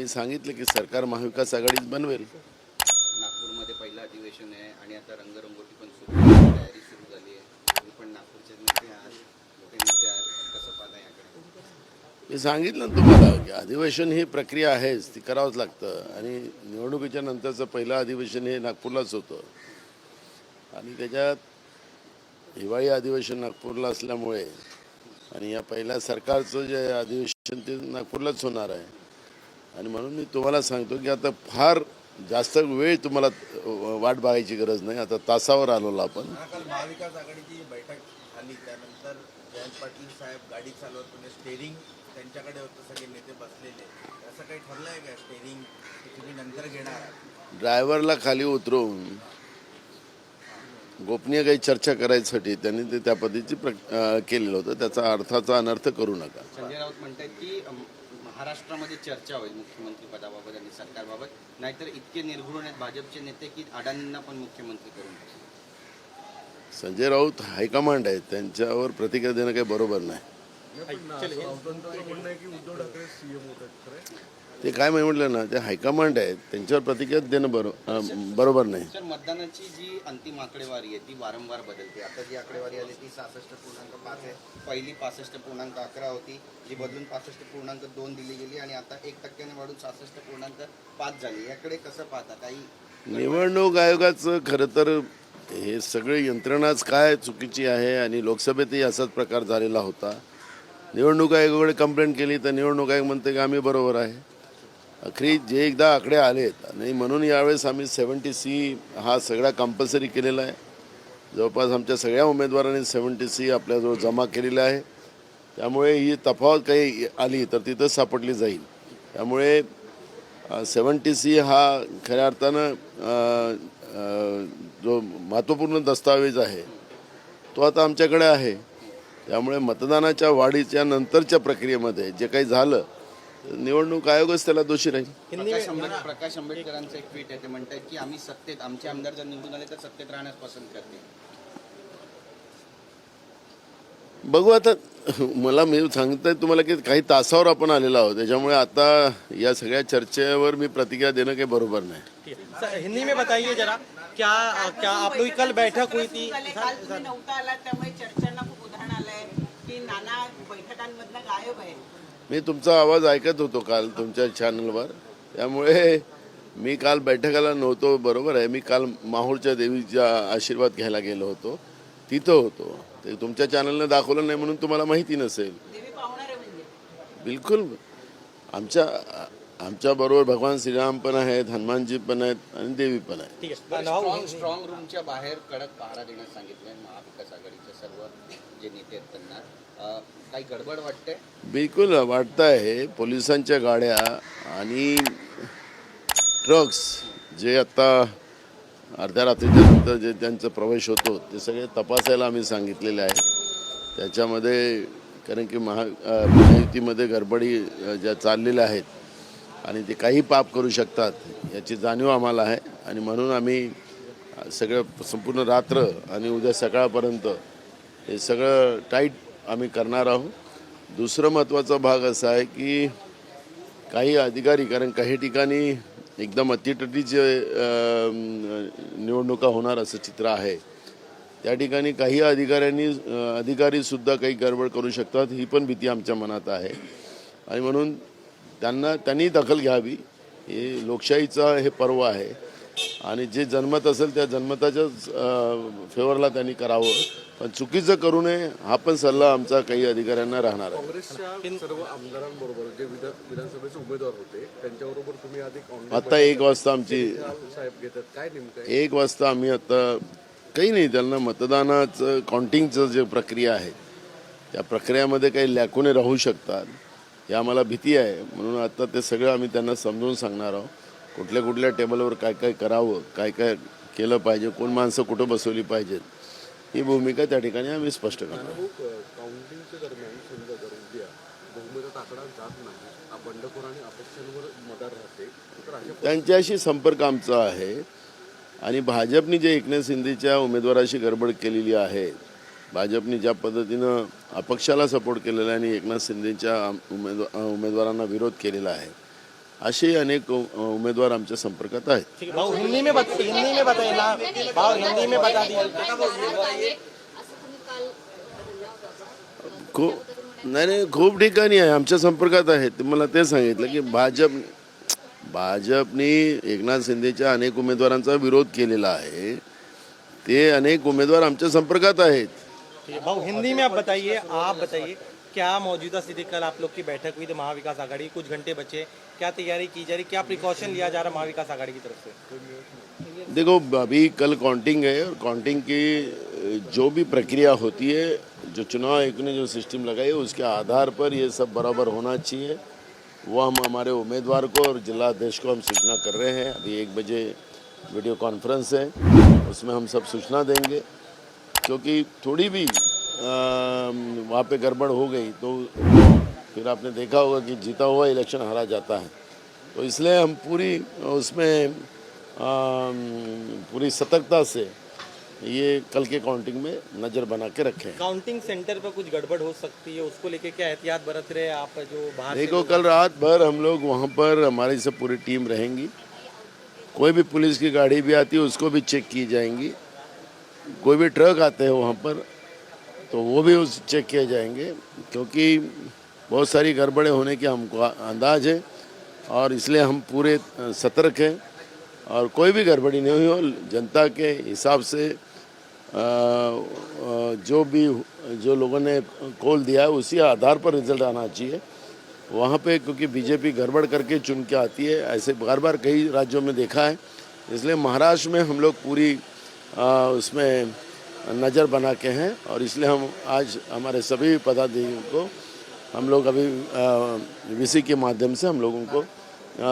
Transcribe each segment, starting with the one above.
मी सांगितलं की सरकार महाविकास आघाडीच बनवेल. नागपूरमध्ये पहिलं अधिवेशन आहे आणि आता रंगरंगोटी पण सुरू तयारी सुरू झाली आहे. पण नागपूरचे नेते मोठे नेते आहात. कसं पाहता याकडे? मी सांगितलं ना तुम्हाला की अधिवेशन ही प्रक्रिया आहेच. ती करावंच लागतं. आणि निवडणुकीच्या नंतरचं पहिलं अधिवेशन हे नागपूरलाच होतं. आणि त्याच्यात हिवाळी अधिवेशन नागपूरला असल्यामुळे आणि या पहिल्या सरकारचं जे अधिवेशन ते नागपूरलाच होणार आहे. आणि म्हणून मी तुम्हाला सांगतो की आता फार जास्त वेळ तुम्हाला वाट बघायची गरज नाही. आता तासावर आलो आपण. काल महाविकास आघाडीची बैठक झाली त्यानंतर जयंत पाटील साहेब गाडी चालवत म्हणजे स्टेरिंग त्यांच्याकडे होतं सगळे नेते बसलेले. असं काही ठरलंय का स्टेरिंग तुम्ही नंतर घेणार? ड्रायव्हरला खाली उतरवून गोपनीय काही चर्चा करायसाठी त्यांनी ते त्या पद्धतीची केलेलं होतं. त्याचा अर्थाचा अनर्थ करू नका. संजय राऊत म्हणतात की महाराष्ट्रामध्ये चर्चा होईल मुख्यमंत्री पदाबाबत आणि सरकारबाबत नाहीतर इतके निर्घृण आहेत भाजपचे नेते की अडाणींना पण मुख्यमंत्री करून. संजय राऊत हायकमांड आहेत त्यांच्यावर प्रतिक्रिया देणं काही बरोबर नाही ते काय मी म्हटलं ना ते हायकमांड आहेत त्यांच्यावर प्रतिक्रिया देणं बरो बरोबर नाही. सर मतदानाची जी अंतिम आकडेवारी आहे ती वारंवार बदलते. आता जी आकडेवारी आली ती सहासष्ट पूर्णांक पाच आहे. पहिली पासष्ट पूर्णांक अकरा होती. जी बदलून पासष्ट पूर्णांक दोन दिली गेली आणि आता एक टक्क्याने वाढून सहासष्ट पूर्णांक पाच झाली. याकडे कसं पाहता? काही निवडणूक आयोगाचं खरं तर हे सगळी यंत्रणाच काय चुकीची आहे आणि लोकसभेतही असाच प्रकार झालेला होता. निवडणूक आयोगाकडे कंप्लेंट केली तर निवडणूक आयोग म्हणते की आम्ही बरोबर आहे. अखरी जे एकदा आकडे आलेत आणि म्हणून यावेळेस आम्ही सेवन्टी सी हा सगळा कंपल्सरी केलेला आहे. जवळपास आमच्या सगळ्या उमेदवारांनी सेवन्टी सी आपल्याजवळ जमा केलेला आहे. त्यामुळे ही तफावत काही आली तर तिथंच सापडली जाईल. त्यामुळे सेवन्टी सी हा खऱ्या अर्थानं जो महत्त्वपूर्ण दस्तावेज आहे तो आता आमच्याकडे आहे. त्यामुळे मतदानाच्या वाढीच्या नंतरच्या प्रक्रियेमध्ये जे काही झालं निवडणूक आयोगच त्याला दोषी राहील. प्रकाश आंबेड प्रकाश आंबेडकरांचं एक ट्विट आहे ते म्हणतात की आम्ही सत्तेत आमचे आमदार जर निवडून आले तर सत्तेत राहण्यास पसंत करते. बघू आता मला मी सांगतोय तुम्हाला की काही तासावर आपण आलेलो आहोत त्याच्यामुळे आता या सगळ्या चर्चेवर मी प्रतिक्रिया देणं काही बरोबर नाही. सर हिंदी में बताइए जरा क्या क्या आप लोग कल बैठक हुई थी? काल तुम्ही नव्हता आला त्यामुळे चर्चांना खूप उदाहरण आलंय की नाना बैठकांमधनं गायब आहे मी तुमचा आवाज ऐकत होतो काल तुमच्या चॅनलवर त्यामुळे मी काल बैठकाला नव्हतो बरोबर आहे. मी काल माहूरच्या देवीचा आशीर्वाद घ्यायला गेलो होतो. तिथं होतो. ते तुमच्या चॅनलनं दाखवलं नाही म्हणून तुम्हाला माहिती नसेल. म्हणजे? बिलकुल. आमच्या आमच्या बरोबर भगवान श्रीराम पण आहेत हनुमानजी पण आहेत आणि देवी पण आहेत. ठीक है स्ट्रॉंग स्ट्रॉंग रूमच्या बाहेर कडक पहारा देण्यास सांगितलंय महाविकास आघाडीचे सर्व जे नेते आहेत त्यांना. काही गडबड वाटते? बिलकुल वाटतं आहे पोलिसांच्या गाड्या आणि ट्रक्स जे आत्ता अर्ध्या रात्रीच्या नंतर जे त्यांचा प्रवेश होतो ते सगळे तपासायला आम्ही सांगितलेले आहे. त्याच्यामध्ये कारण की महा महायुतीमध्ये गडबडी ज्या चाललेल्या आहेत आणि ते काही पाप करू शकतात याची जाणीव आम्हाला आहे. आणि म्हणून आम्ही सगळं संपूर्ण रात्र आणि उद्या सकाळपर्यंत हे सगळं टाईट आम्ही करणार आहोत. दुसरं महत्त्वाचा भाग असा आहे की काही अधिकारी कारण काही ठिकाणी एकदम अतिटटीचे निवडणुका होणार असं चित्र आहे. त्या ठिकाणी काही अधिकाऱ्यांनी अधिकारीसुद्धा काही गडबड करू शकतात ही पण भीती आमच्या मनात आहे. आणि म्हणून त्यांना त्यांनी दखल घ्यावी. हे लोकशाहीचा हे पर्व आहे. आणि जे जन्मत असेल त्या जन्मताच्याच फेवरला त्यांनी करावं. पण चुकीचं करू नये हा पण सल्ला आमचा काही अधिकाऱ्यांना राहणार आहे. सर्व आमदारांबरोबर जे विधान विधानसभेचे उमेदवार होते त्यांच्याबरोबर तुम्ही आता एक वाजता आमची साहेब घेतात. काय नेमकं एक वाजता आम्ही आता काही नाही त्यांना मतदानाचं काउंटिंगचं जे प्रक्रिया आहे त्या प्रक्रियामध्ये काही लॅकुने राहू शकतात. हे आम्हाला भीती आहे. म्हणून आता ते सगळं आम्ही त्यांना समजून सांगणार आहोत. कुठल्या कुठल्या टेबलवर काय काय करावं काय काय केलं पाहिजे कोण माणसं कुठं बसवली पाहिजेत ही भूमिका त्या ठिकाणी आम्ही स्पष्ट अशा त्यांच्याशी संपर्क आमचा आहे. आणि भाजपने जे एकनाथ शिंदेच्या उमेदवाराशी गडबड केलेली आहे भाजपने ज्या पद्धतीनं अपक्षाला सपोर्ट केलेला आहे आणि एकनाथ शिंदेच्या उमेदवा उमेदवारांना विरोध केलेला आहे असे अनेक उमेदवार आमच्या संपर्कात आहेत. ठीक भाऊ हिंदी में बत, हिंदी में बताइए ना. भाव हिंदी में बता दिए खूप नाही नाही खूप ठिकाणी आहे. आमच्या संपर्कात आहेत. ते मला ते सांगितलं की भाजप भाजपने एकनाथ शिंदेच्या अनेक उमेदवारांचा विरोध केलेला आहे. ते अनेक उमेदवार आमच्या संपर्कात आहेत. भाऊ हिंदी में आप बताइए आप बताइए, क्या मौजूदा स्थिति कल आप लोग की बैठक हुई थी महाविकास आघाड़ी कुछ घंटे बचे? क्या तैयारी की जा रही? क्या प्रिकॉशन लिया जा रहा महाविकास आघाड़ी की तरफ़ से? देखो, अभी कल काउंटिंग है और काउंटिंग की जो भी प्रक्रिया होती है, जो चुनाव आयोग ने जो सिस्टम लगाई है, उसके आधार पर ये सब बराबर होना चाहिए। वो हम हमारे उम्मीदवार को और जिला अध्यक्ष को हम सूचना कर रहे हैं। अभी एक बजे वीडियो कॉन्फ्रेंस है, उसमें हम सब सूचना देंगे। क्योंकि थोड़ी भी वहाँ पे गड़बड़ हो गई तो फिर आपने देखा होगा कि जीता हुआ इलेक्शन हारा जाता है। तो इसलिए हम पूरी उसमें अम, पूरी सतर्कता से ये कल के काउंटिंग में नज़र बना के रखे। काउंटिंग सेंटर पर कुछ गड़बड़ हो सकती है उसको लेके क्या एहतियात बरत रहे हैं आप जो बाहर देखो कल रात भर हम लोग वहाँ पर हमारी सब पूरी टीम रहेंगी। कोई भी पुलिस की गाड़ी भी आती है उसको भी चेक की जाएँगी। कोई भी ट्रक आते हैं वहाँ पर तो वो भी उस चेक किए जाएँगे, क्योंकि बहुत सारी गड़बड़ें होने के हमको अंदाज है और इसलिए हम पूरे सतर्क हैं और कोई भी गड़बड़ी नहीं हुई हो जनता के हिसाब से जो भी जो लोगों ने कॉल दिया है उसी आधार पर रिज़ल्ट आना चाहिए। वहाँ पे क्योंकि बीजेपी गड़बड़ करके चुन के आती है, ऐसे बार बार कई राज्यों में देखा है, इसलिए महाराष्ट्र में हम लोग पूरी अ, उसमें नज़र बना के हैं और इसलिए हम आज हमारे सभी पदाधिकारियों को हम लोग अभी वीसी के माध्यम से हम लोगों को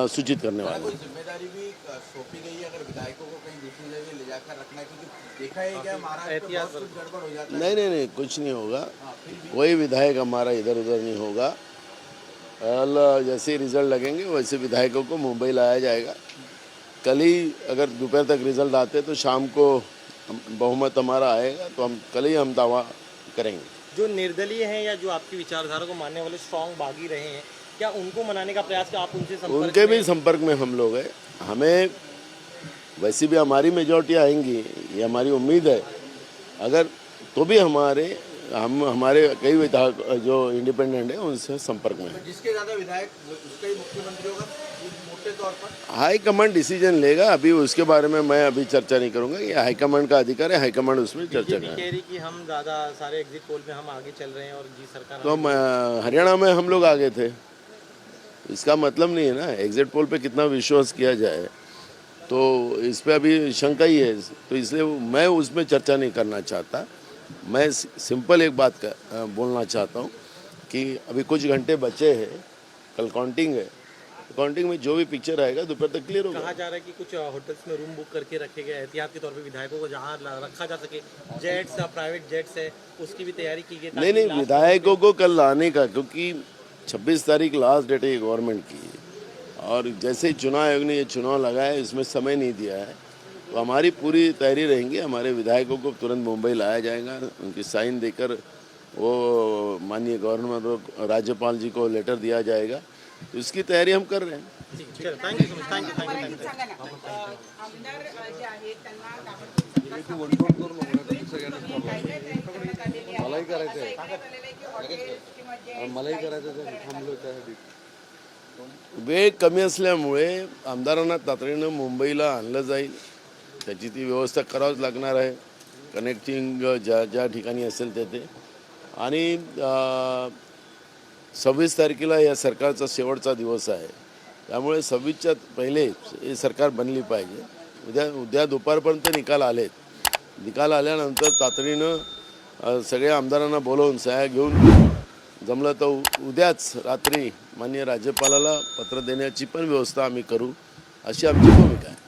सूचित करने वाले हैं। ज़िम्मेदारी भी सौंपी गई है अगर विधायकों को कहीं दूसरी जगह ले जाकर रखना क्योंकि देखा है क्या महाराष्ट्र में गड़बड़ हो जाता है। नहीं नहीं नहीं कुछ नहीं होगा। कोई विधायक हमारा इधर उधर नहीं होगा। जैसे ही रिज़ल्ट लगेंगे वैसे विधायकों को मुंबई लाया जाएगा। कल ही अगर दोपहर तक रिज़ल्ट आते तो शाम को बहुमत हमारा आएगा तो हम कल ही हम दावा करेंगे। जो निर्दलीय हैं या जो आपकी विचारधारा को मानने वाले स्ट्रांग बागी रहे हैं क्या उनको मनाने का प्रयास आप उनसे संपर्क उनके भी संपर्क में हम लोग हैं। हमें वैसे भी हमारी मेजोरिटी आएँगी ये हमारी उम्मीद है। अगर तो भी हमारे हम हमारे कई विधायक जो इंडिपेंडेंट है उनसे संपर्क में जिसके ज़्यादा विधायक उसका मुख्यमंत्री होगा ये मोटे तौर पर? हाईकमांड डिसीज़न लेगा अभी उसके बारे में मैं अभी चर्चा नहीं करूँगा। ये हाईकमांड का अधिकार है हाईकमांड उसमें चर्चा बीजेपी करें। कि हम ज़्यादा सारे एग्जिट पोल में हम आगे चल रहे हैं और जी सरकार तो हम हरियाणा में हम लोग आगे थे। इसका मतलब नहीं है ना एग्जिट पोल पे कितना विश्वास किया जाए। तो इस पे अभी शंका ही है तो इसलिए मैं उसमें चर्चा नहीं करना चाहता। मैं सिंपल एक बात का, बोलना चाहता हूँ कि अभी कुछ घंटे बचे हैं कल काउंटिंग है काउंटिंग में जो भी पिक्चर आएगा दोपहर तक क्लियर होगा। कहा जा रहा है कि कुछ होटल्स में रूम बुक करके रखे गए एहतियात के तौर पे विधायकों को जहाँ रखा जा सके जेट्स प्राइवेट जेट्स है उसकी भी तैयारी की गई नहीं नहीं विधायकों को कल लाने का क्योंकि 26 तारीख लास्ट डेट है गवर्नमेंट की। और जैसे ही चुनाव आयोग ने ये चुनाव लगाया है इसमें समय नहीं दिया है। तो हमारी पूरी तैयारी रहेंगी हमारे विधायकों को तुरंत मुंबई लाया जाएगा उनकी साइन देकर वो माननीय गवर्नर राज्यपाल जी को लेटर दिया जाएगा। तो इसकी तैयारी हम कर रहे हैं। है? मलाही करायचं आहे. मलाही करायचं आहे, थांबलो त्यासाठी. वेळ कमी असल्यामुळे आमदारांना तातडीनं मुंबईला आणलं जाईल. त्याची ती व्यवस्था करावीच लागणार आहे. कनेक्टिंग ज्या ज्या ठिकाणी असेल तेथे आणि सव्वीस तारखेला या सरकारचा शेवटचा दिवस आहे. त्यामुळे सव्वीसच्या पहिले हे सरकार बनली पाहिजे. उद्या उद्या दुपारपर्यंत निकाल आलेत. निकाल आल्यानंतर तातडीनं सगळ्या आमदारांना बोलवून सह्या घेऊन जमलं तर उद्याच रात्री माननीय राज्यपालाला पत्र देण्याची पण व्यवस्था आम्ही करू. अशी आमची भूमिका आहे.